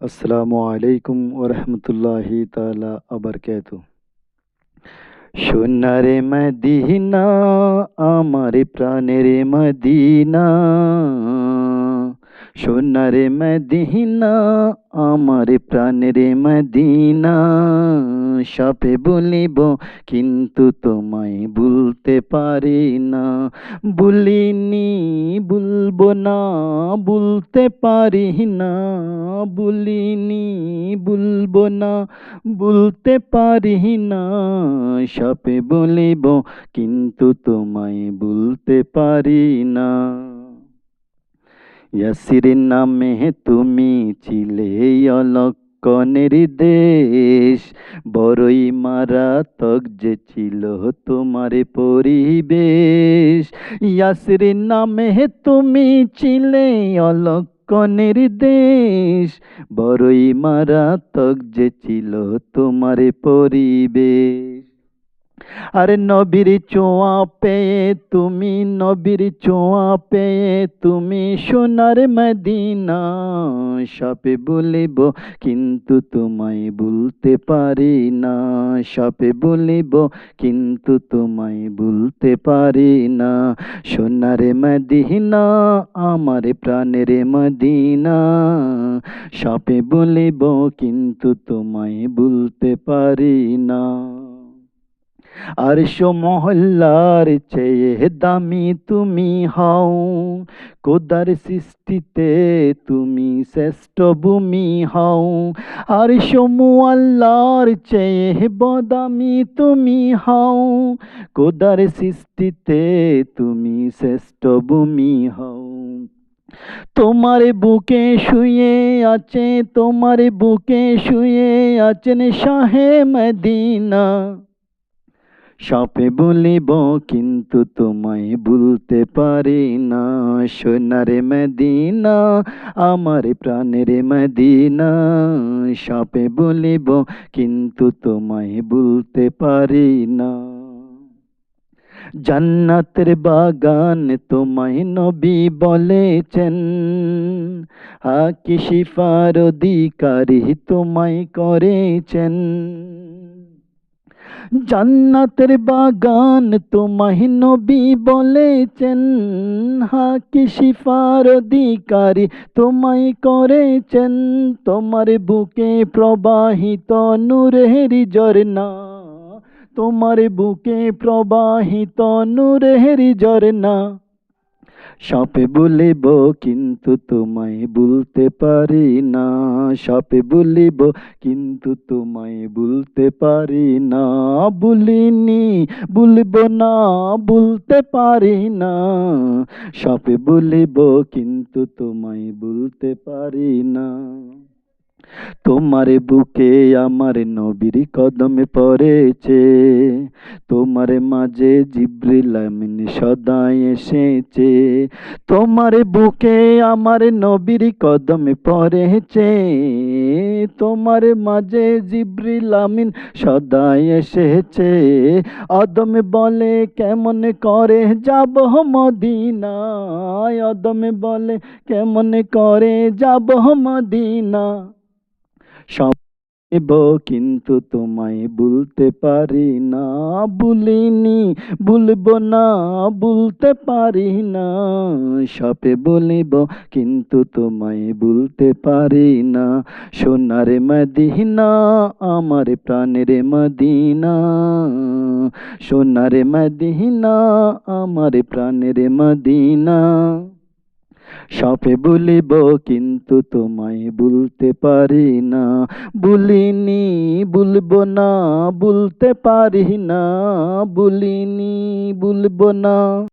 আসসালামু আলাইকুম ওরহমতুল্লাহি তালা কেত সোনারে মদিনা আমার প্রাণের মদিনা। সোনারে মদিনা, আমার প্রাণের মদিনা। সাপে বলিব, কিন্তু তোমায় ভুলতে পারি না। বলিনি বলব না বলতে পারি না। বলিনি বলব না বলতে পারি না। সাপে বলিব, কিন্তু তোমায় বলতে পারি না। ইয়াসির নামে তুমি ছিলে অলক্ষণের দেশ বড়ই মারাত্মক যে ছিল তোমার পরিবেশ। ইয়াসির নামে তুমি ছিলে অলক্ষণের দেশ বড়ই মারাত্মক যে ছিল তোমার পরিবেশ। আরে নবীর চোয়া পেয়ে, তুমি নবীর চোয়া পেয়ে, তুমি সোনার মদিনা। সাপে বলিব, কিন্তু তোমায় বলতে পারি না। সাপে বলিব, কিন্তু তোমায় বলতে পারি না। সোনার মদিনা, আমার প্রাণের মদিনা। সাপে বলিব, কিন্তু তোমায় বলতে পারি না। আরশ মহল্লার চেয়ে দামি তুমি হও। কোদার সৃষ্টিতে তুমি শ্রেষ্ঠ ভূমি হও। আরশ মোয়াল্লার চেয়ে বদামি তুমি হও। কোদার সৃষ্টিতে তুমি শ্রেষ্ঠ ভূমি হও। তোমার বুকে শুয়ে আছে, তোমার বুকে শুয়ে আছেন শাহে মদিনা। সাপে বলিব, কিন্তু তোমায় ভুলতে পারি না। সোনারে মদিনা, আমার প্রাণের মদিনা। সাপে বলিব, কিন্তু তোমায় ভুলতে পারি না। জান্নাতের বাগান তোমায় নবী বলেছেন, হাকি শিফার অধিকারী তোমায় করেছেন। জান্নাতের বাগান তো নবী বলেছেন, হাকি শিফার অধিকারী তোমায় করেছেন, তোমার বুকে প্রবাহিত নূরের ঝরনা তোমার বুকে প্রবাহিত নূরের ঝরনা সাপে বলিব, কিন্তু তোমায় বলতে পারি না। সাপে বলিব, কিন্তু তোমায় বলতে পারি না। বলিনি, বলব না, বলতে পারি না। সাপে বলিব, কিন্তু তোমায় বলতে পারি না। তোমার বুকে আমার নবীর কদমে পড়েছে। তোমার মাঝে জিব্রিল আমিন সদাই এসেছে। তোমার বুকে আমার নবীর কদমে পড়েছে। তোমার মাঝে জিব্রিল আমিন সদাই এসেছে। অদম বলে, কেমন করে যাব মদিনায়? অদম বলে, কেমন করে যাব মদিনা সব কিন্তু তোমায় বলতে পারি না। বলিনি বলব না বলতে পারি না। সাপে বলিব, কিন্তু তোমায় বলতে পারি না। সোনার মদিনা, আমার প্রাণের মদিনা। সোনার মদিনা, আমার প্রাণের মদিনা। সাপে বলিব, কিন্তু তোমায় বলতে পারি না। বলিনি, বলব না, বলতে পারি না। বলিনি, বলব না।